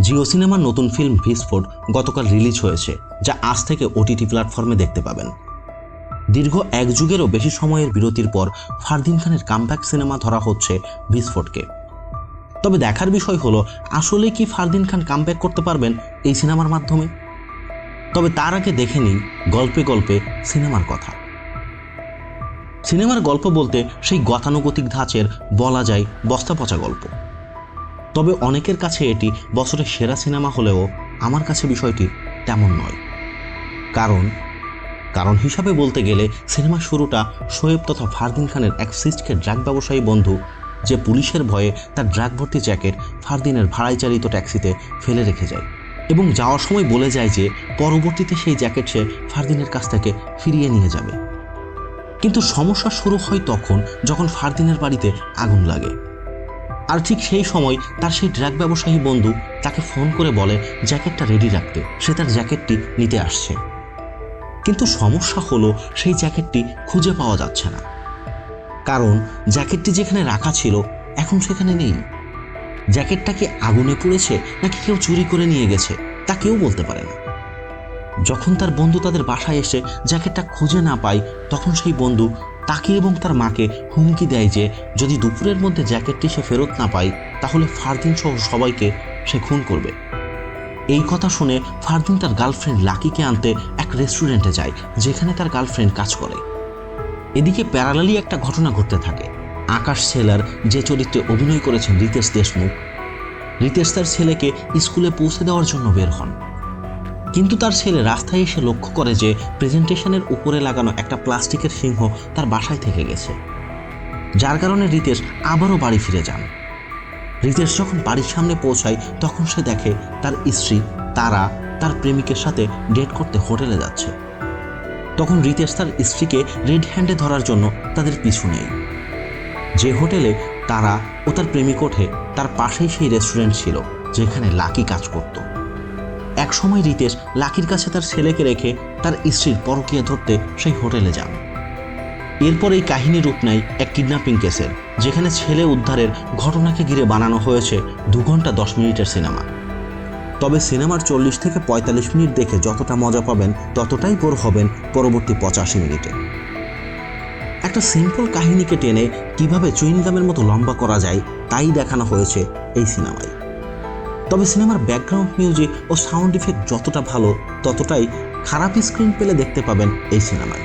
জিও সিনেমার নতুন ফিল্ম ভিসফোর্ড গতকাল রিলিজ হয়েছে, যা আজ থেকে ওটিটি প্ল্যাটফর্মে দেখতে পাবেন। দীর্ঘ এক যুগেরও বেশি সময়ের বিরতির পর ফারদিন খানের কামব্যাক সিনেমা ধরা হচ্ছে ভিসফোর্ডকে। তবে দেখার বিষয় হলো, আসলে কি ফারদিন খান কামব্যাক করতে পারবেন এই সিনেমার মাধ্যমে? তবে তার আগে দেখে নিই গল্পে গল্পে সিনেমার কথা। সিনেমার গল্প বলতে সেই গতানুগতিক ধাঁচের বলা যায় বস্তা পচা গল্প। তবে অনেকের কাছে এটি বছরের সেরা সিনেমা হলেও আমার কাছে বিষয়টি তেমন নয়। কারণ কারণ হিসাবে বলতে গেলে সিনেমার শুরুটা শোয়েব তথা ফারদিন খানের এক সিস্টকে ড্রাগ ব্যবসায়ী বন্ধু যে পুলিশের ভয়ে তার ড্রাগ ভর্তি জ্যাকেট ফারদিনের ভাড়ায় চালিত ট্যাক্সিতে ফেলে রেখে যায় এবং যাওয়ার সময় বলে যায় যে পরবর্তীতে সেই জ্যাকেট সে ফারদিনের কাছ থেকে ফিরিয়ে নিয়ে যাবে। কিন্তু সমস্যা শুরু হয় তখন যখন ফারদিনের বাড়িতে আগুন লাগে। আর ঠিক সেই সময় তার সেই ড্রাগ ব্যবসায়ী বন্ধু তাকে ফোন করে বলে, জ্যাকেটটা রেডি রাখতে। সে তার জ্যাকেটটি নিতে আসছে। কিন্তু সমস্যা হলো সেই জ্যাকেটটি খুঁজে পাওয়া যাচ্ছে না। কারণ জ্যাকেটটি যেখানে রাখা ছিল এখন সেখানে নেই। জ্যাকেটটা কি আগুনে পুড়েছে নাকি কেউ চুরি করে নিয়ে গেছে তা কেউ বলতে পারে না। যখন তার বন্ধু তাদের বাসায় এসে জ্যাকেটটা খুঁজে না পায়, তখন সেই বন্ধু তাকে এবং তার মাকে হুমকি দেয় যে, যদি দুপুরের মধ্যে জ্যাকেটটি সে ফেরত না পায়, তাহলে ফারদিন সহ সবাইকে সে খুন করবে। এই কথা শুনে ফারদিন তার গার্লফ্রেন্ড লাকিকে আনতে এক রেস্টুরেন্টে যায়, যেখানে তার গার্লফ্রেন্ড কাজ করে। এদিকে প্যারালালি একটা ঘটনা ঘটতে থাকে। আকাশ সেলার যে চরিত্রে অভিনয় করেছেন রিতেশ দেশমুখ, রিতেশ তার ছেলেকে স্কুলে পৌঁছে দেওয়ার জন্য বের হন। কিন্তু তার ছেলে রাস্তায় এসে লক্ষ্য করে যে প্রেজেন্টেশনের উপরে লাগানো একটা প্লাস্টিকের সিংহ তার বাসায় থেকে গেছে। যার কারণে রিতেশ আবারও বাড়ি ফিরে যান। রিতেশ যখন বাড়ির সামনে পৌঁছায়, তখন সে দেখে তার স্ত্রী, তারা, তার প্রেমিকের সাথে ডেট করতে হোটেলে যাচ্ছে। তখন রিতেশ তার স্ত্রীকে রেড হ্যান্ডে ধরার জন্য তাদের পিছু নেই যে হোটেলে তারা ও তার প্রেমিক ওঠে, তার পাশেই সেই রেস্টুরেন্ট ছিল, যেখানে লাকি কাজ করত। এক সময় রিতেশ লাকির কাছে তার ছেলেকে রেখে তার স্ত্রীর পরকীয়া ধরতে সেই হোটেলে যান। এরপর এই কাহিনী রূপ নেয় এক কিডন্যাপিং কেসের, যেখানে ছেলে উদ্ধারের ঘটনাকে ঘিরে বানানো হয়েছে দু ঘণ্টা দশ মিনিটের সিনেমা। তবে সিনেমার চল্লিশ থেকে পঁয়তাল্লিশ মিনিট দেখে যতটা মজা পাবেন, ততটাই বোর হবেন পরবর্তী পঁচাশি মিনিটে। একটা সিম্পল কাহিনীকে টেনে কীভাবে চুইনগামের মতো লম্বা করা যায়, তাই দেখানো হয়েছে এই সিনেমায়। তবে সিনেমার ব্যাকগ্রাউন্ড মিউজিক ও সাউন্ড ইফেক্ট যতটা ভালো, ততটাই খারাপ স্ক্রিন পেলে দেখতে পাবেন এই সিনেমায়।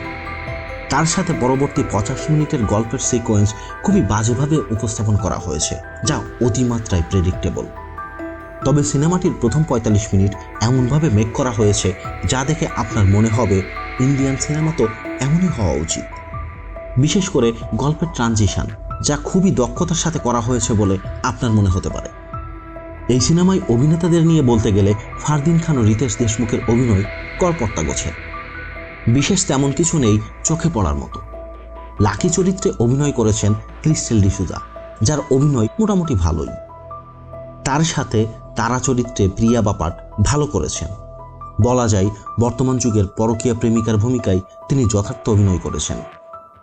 তার সাথে পরবর্তী পঁচাশি মিনিটের গল্পের সিকোয়েন্স খুবই বাজেভাবে উপস্থাপন করা হয়েছে, যা অতিমাত্রায় প্রেডিক্টেবল তবে সিনেমাটির প্রথম পঁয়তাল্লিশ মিনিট এমনভাবে মেক করা হয়েছে, যা দেখে আপনার মনে হবে ইন্ডিয়ান সিনেমা তো এমনই হওয়া উচিত। বিশেষ করে গল্পের ট্রানজিশন যা খুবই দক্ষতার সাথে করা হয়েছে বলে আপনার মনে হতে পারে। এই সিনেমায় অভিনেতাদের নিয়ে বলতে গেলে ফারদিন খান ও রিতেশ দেশমুখের অভিনয় করপত্তা গোছের বিশেষ তেমন কিছু নেই চোখে পড়ার মতো। লাকি চরিত্রে অভিনয় করেছেন ক্রিস্টেল ডিসুজা, যার অভিনয় মোটামুটি ভালোই। তার সাথে তারা চরিত্রে প্রিয়া বাপাট ভালো করেছেন। বলা যায়, বর্তমান যুগের পরকীয়া প্রেমিকার ভূমিকায় তিনি যথার্থ অভিনয় করেছেন।